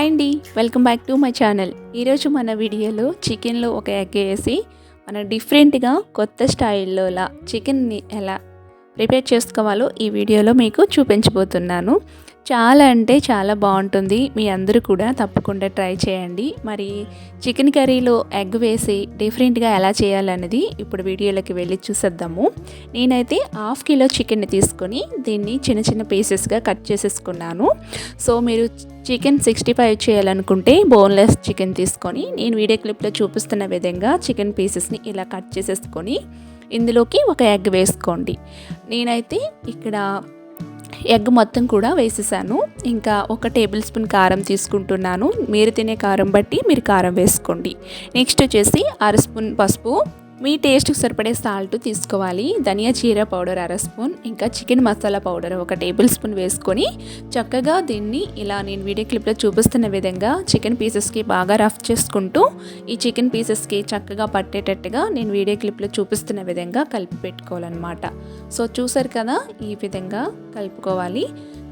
Hi అండి. Welcome back to my channel. ఈరోజు మన వీడియోలో చికెన్లో ఒక ఎగ్ వేసి మన డిఫరెంట్గా కొత్త స్టైల్లోలా చికెన్ని ఎలా ప్రిపేర్ చేసుకోవాలో ఈ వీడియోలో మీకు చూపించబోతున్నాను. చాలా అంటే చాలా బాగుంటుంది. మీ అందరూ కూడా తప్పకుండా ట్రై చేయండి. మరి చికెన్ కర్రీలో ఎగ్ వేసి డిఫరెంట్గా ఎలా చేయాలన్నది ఇప్పుడు వీడియోలోకి వెళ్ళి చూసేద్దాము. నేనైతే హాఫ్ కిలో చికెన్ని తీసుకొని దీన్ని చిన్న చిన్న పీసెస్గా కట్ చేసేసుకున్నాను. సో మీరు చికెన్ సిక్స్టీ ఫైవ్ చేయాలనుకుంటే బోన్లెస్ చికెన్ తీసుకొని నేను వీడియో క్లిప్లో చూపిస్తున్న విధంగా చికెన్ పీసెస్ని ఇలా కట్ చేసేసుకొని ఇందులోకి ఒక ఎగ్ వేసుకోండి. నేనైతే ఇక్కడ ఎగ్ మొత్తం కూడా వేసేసాను. ఇంకా ఒక టేబుల్ స్పూన్ కారం తీసుకుంటున్నాను. మీరు తినే కారం బట్టి మీరు కారం వేసుకోండి. నెక్స్ట్ వచ్చేసి అర స్పూన్ పసుపు మీ టేస్ట్కి సరిపడే సాల్ట్ తీసుకోవాలి. ధనియా జీరా పౌడర్ అర స్పూన్ ఇంకా చికెన్ మసాలా పౌడర్ ఒక టేబుల్ స్పూన్ వేసుకొని చక్కగా దీన్ని ఇలా నేను వీడియో క్లిప్లో చూపిస్తున్న విధంగా చికెన్ పీసెస్కి బాగా రఫ్ చేసుకుంటూ ఈ చికెన్ పీసెస్కి చక్కగా పట్టేటట్టుగా నేను వీడియో క్లిప్లో చూపిస్తున్న విధంగా కలిపి పెట్టుకోవాలన్నమాట. సో చూసారు కదా? ఈ విధంగా కలుపుకోవాలి.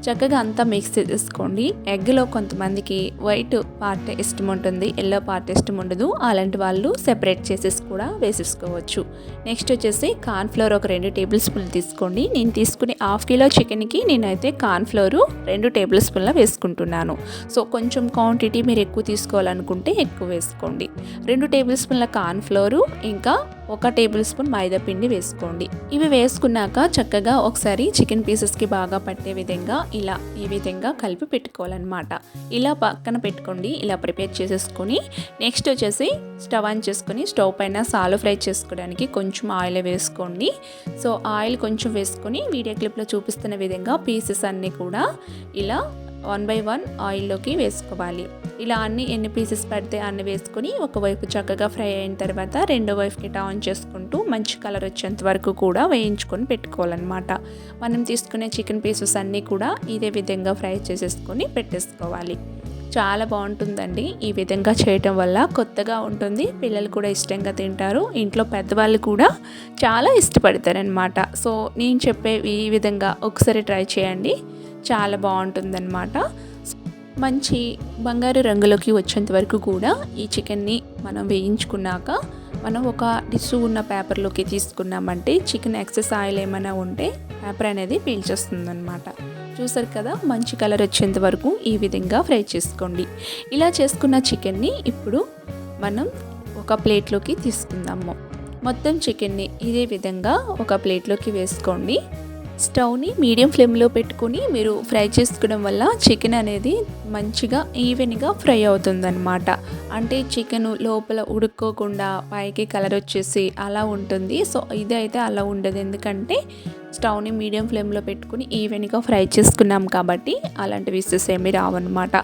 చక్కగా అంతా మిక్స్ చేసుకోండి ఎగ్లో కొంతమందికి వైట్ పార్ట్ ఇష్టం ఉంటుంది ఎల్లో పార్ట్ ఇష్టం ఉండదు. అలాంటి వాళ్ళు సెపరేట్ చేసేసి కూడా వేసేసుకోవచ్చు. నెక్స్ట్ వచ్చేసి కార్న్ఫ్లోర్ ఒక రెండు టేబుల్ స్పూన్లు తీసుకోండి. నేను తీసుకునే హాఫ్ కిలో చికెన్కి నేనైతే కార్న్ఫ్లోర్ రెండు టేబుల్ స్పూన్ల వేసుకుంటున్నాను. సో కొంచెం క్వాంటిటీ మీరు ఎక్కువ తీసుకోవాలనుకుంటే ఎక్కువ వేసుకోండి. రెండు టేబుల్ స్పూన్ల కార్న్ఫ్లోరు ఇంకా ఒక టేబుల్ స్పూన్ మైదా పిండి వేసుకోండి. ఇవి వేసుకున్నాక చక్కగా ఒకసారి చికెన్ పీసెస్కి బాగా పట్టే విధంగా ఇలా ఈ విధంగా కలిపి పెట్టుకోవాలన్నమాట. ఇలా పక్కన పెట్టుకోండి ఇలా ప్రిపేర్ చేసేసుకొని నెక్స్ట్ వచ్చేసి స్టవ్ ఆన్ చేసుకొని స్టవ్ పైన సాలు ఫ్రై చేసుకోవడానికి కొంచెం ఆయిల్ వేసుకోండి. సో ఆయిల్ కొంచెం వేసుకొని వీడియో క్లిప్లో చూపిస్తున్న విధంగా పీసెస్ అన్నీ కూడా ఇలా వన్ బై వన్ ఆయిల్లోకి వేసుకోవాలి. ఇలా అన్ని ఎన్ని పీసెస్ పడితే అన్ని వేసుకొని ఒకవైపు చక్కగా ఫ్రై అయిన తర్వాత రెండో వైపుకి టర్న్ చేసుకుంటూ మంచి కలర్ వచ్చేంత వరకు కూడా వేయించుకొని పెట్టుకోవాలన్నమాట. మనం తీసుకునే చికెన్ పీసెస్ అన్నీ కూడా ఇదే విధంగా ఫ్రై చేసేసుకొని పెట్టేసుకోవాలి. చాలా బాగుంటుందండి ఈ విధంగా చేయటం వల్ల. కొత్తగా ఉంటుంది పిల్లలు కూడా ఇష్టంగా తింటారు ఇంట్లో పెద్దవాళ్ళు కూడా చాలా ఇష్టపడతారనమాట సో నేను చెప్పే ఈ విధంగా ఒకసారి ట్రై చేయండి. చాలా బాగుంటుందన్నమాట. మంచి బంగారు రంగులోకి వచ్చేంత వరకు కూడా ఈ చికెన్ని మనం వేయించుకున్నాక మనం ఒక డిష్ ఉన్న పేపర్లోకి తీసుకున్నామంటే చికెన్ ఎక్సెస్ ఆయిల్ ఏమైనా ఉంటే పేపర్ అనేది పీల్చేస్తుంది అనమాట చూసారు కదా మంచి కలర్ వచ్చేంత వరకు ఈ విధంగా ఫ్రై చేసుకోండి. ఇలా చేసుకున్న చికెన్ని ఇప్పుడు మనం ఒక ప్లేట్లోకి తీసుకుందాము. మొత్తం చికెన్ని ఇదే విధంగా ఒక ప్లేట్లోకి వేసుకోండి. స్టవ్ని మీడియం ఫ్లేమ్లో పెట్టుకొని మీరు ఫ్రై చేసుకోవడం వల్ల చికెన్ అనేది మంచిగా ఈవెన్గా ఫ్రై అవుతుందన్నమాట. అంటే చికెన్ లోపల ఉడుక్కోకుండా పైకి కలర్ వచ్చేసి అలా ఉంటుంది. సో ఇది అయితే అలా ఉండదు. ఎందుకంటే స్టవ్ని మీడియం ఫ్లేమ్లో పెట్టుకుని ఈవెన్గా ఫ్రై చేసుకున్నాం కాబట్టి అలాంటి విసెస్ ఏమీ రావన్నమాట.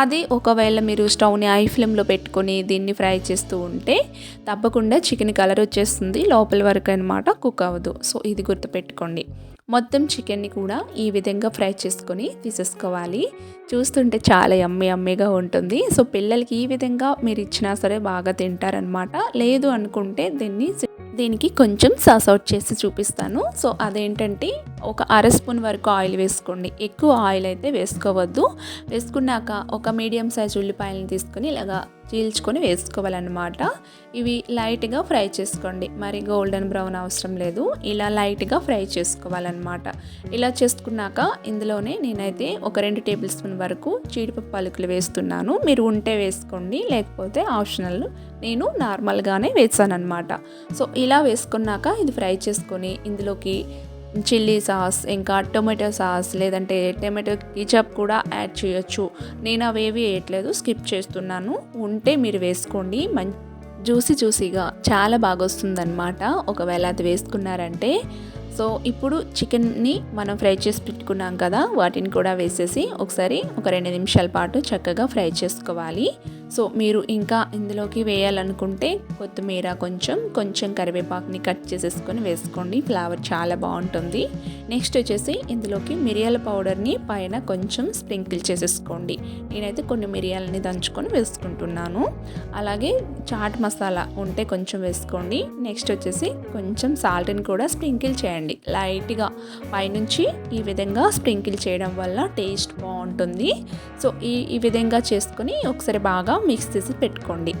అది ఒకవేళ మీరు స్టవ్ని హై ఫ్లేమ్లో పెట్టుకొని దీన్ని ఫ్రై చేస్తూ ఉంటే తప్పకుండా చికెన్ కలర్ వచ్చేస్తుంది. లోపల వరకు అనమాట కుక్ అవ్వదు. సో ఇది గుర్తుపెట్టుకోండి. మొత్తం చికెన్ని కూడా ఈ విధంగా ఫ్రై చేసుకొని తీసేసుకోవాలి. చూస్తుంటే చాలా యమ్మీ యమ్మీగా ఉంటుంది. సో పిల్లలకి ఈ విధంగా మీరు ఇచ్చినా సరే బాగా తింటారనమాట లేదు అనుకుంటే దీన్ని దీనికి కొంచెం సాస్ అవుట్ చేసి చూపిస్తాను. సో అదేంటంటే ఒక అర స్పూన్ వరకు ఆయిల్ వేసుకోండి. ఎక్కువ ఆయిల్ అయితే వేసుకోవద్దు. వేసుకున్నాక ఒక మీడియం సైజ్ ఉల్లిపాయలను తీసుకొని ఇలాగా చీల్చుకొని వేసుకోవాలన్నమాట. ఇవి లైట్గా ఫ్రై చేసుకోండి. మరి గోల్డెన్ బ్రౌన్ అవసరం లేదు. ఇలా లైట్గా ఫ్రై చేసుకోవాలన్నమాట. ఇలా చేసుకున్నాక ఇందులోనే నేనైతే ఒక రెండు టేబుల్ స్పూన్ వరకు జీడిపప్పు పలుకులు వేస్తున్నాను. మీరు ఉంటే వేసుకోండి లేకపోతే ఆప్షనల్ నేను నార్మల్గానే వేసాను సో ఇలా వేసుకున్నాక ఇది ఫ్రై చేసుకొని ఇందులోకి చిల్లీ సాస్ ఇంకా టొమాటో సాస్ లేదంటే టొమాటో కిచప్ కూడా యాడ్ చేయొచ్చు. నేను అవేవి వేయట్లేదు స్కిప్ చేస్తున్నాను. ఉంటే మీరు వేసుకోండి. మంచి జ్యూసీ జ్యూసీగా చాలా బాగా వస్తుందన్నమాట ఒకవేళ అది వేసుకున్నారంటే. సో ఇప్పుడు చికెన్ని మనం ఫ్రై చేసి పెట్టుకున్నాం కదా వాటిని కూడా వేసేసి ఒకసారి ఒక రెండు నిమిషాల పాటు చక్కగా ఫ్రై చేసుకోవాలి. సో మీరు ఇంకా ఇందులోకి వేయాలనుకుంటే కొత్తిమీర కొంచెం కొంచెం కరివేపాకుని కట్ చేసేసుకొని వేసుకోండి. ఫ్లేవర్ చాలా బాగుంటుంది. నెక్స్ట్ వచ్చేసి ఇందులోకి మిరియాల పౌడర్ని పైన కొంచెం స్ప్రింకిల్ చేసేసుకోండి. నేనైతే కొన్ని మిరియాలని దంచుకొని వేసుకుంటున్నాను. అలాగే చాట్ మసాలా ఉంటే కొంచెం వేసుకోండి. నెక్స్ట్ వచ్చేసి కొంచెం సాల్ట్ని కూడా స్ప్రింకిల్ చేయండి. లైట్గా పైనుంచి ఈ విధంగా స్ప్రింకిల్ చేయడం వల్ల టేస్ట్ బాగుంటుంది. సో ఈ ఈ విధంగా చేసుకొని ఒకసారి బాగా మిక్స్ చేసి పెట్టుకోండి.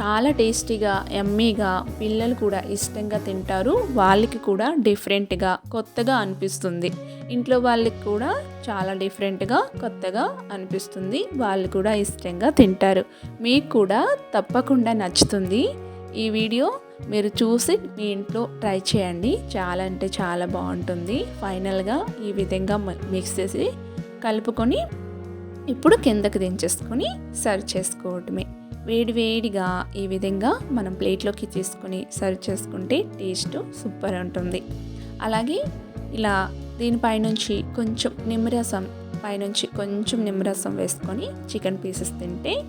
చాలా టేస్టీగా ఎమ్మీగా పిల్లలు కూడా ఇష్టంగా తింటారు. వాళ్ళకి కూడా డిఫరెంట్గా కొత్తగా అనిపిస్తుంది. ఇంట్లో వాళ్ళకి కూడా చాలా డిఫరెంట్గా కొత్తగా అనిపిస్తుంది. వాళ్ళు కూడా ఇష్టంగా తింటారు. మీకు కూడా తప్పకుండా నచ్చుతుంది ఈ వీడియో. మీరు చూసి మీ ఇంట్లో ట్రై చేయండి. చాలా అంటే చాలా బాగుంటుంది. ఫైనల్గా ఈ విధంగా మిక్స్ చేసి కలుపుకొని ఇప్పుడు కిందకు దించేసుకొని సర్వ్ చేసుకోవటమే. వేడివేడిగా ఈ విధంగా మనం ప్లేట్లోకి తీసుకొని సర్వ్ చేసుకుంటే టేస్ట్ సూపర్ ఉంటుంది. అలాగే ఇలా దీనిపైనుంచి కొంచెం నిమ్మరసం పైనుంచి కొంచెం నిమ్మరసం వేసుకొని చికెన్ పీసెస్ తింటే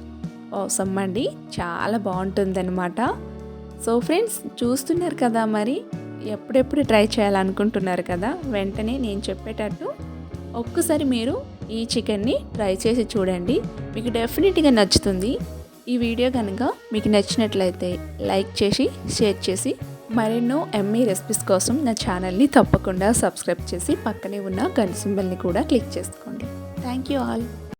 అవసరం అండి. చాలా బాగుంటుందన్నమాట. సో ఫ్రెండ్స్ చూస్తున్నారు కదా మరి? ఎప్పుడెప్పుడు ట్రై చేయాలనుకుంటున్నారు కదా? వెంటనే నేను చెప్పేటట్టు ఒక్కసారి మీరు ఈ చికెన్ని ట్రై చేసి చూడండి. మీకు డెఫినెట్గా నచ్చుతుంది. ఈ వీడియో కనుక మీకు నచ్చినట్లయితే లైక్ చేసి షేర్ చేసి మరెన్నో ఎమ్మీ రెసిపీస్ కోసం నా ఛానల్ని తప్పకుండా సబ్స్క్రైబ్ చేసి పక్కనే ఉన్న గన్ సింబల్ని కూడా క్లిక్ చేసుకోండి. Thank you all.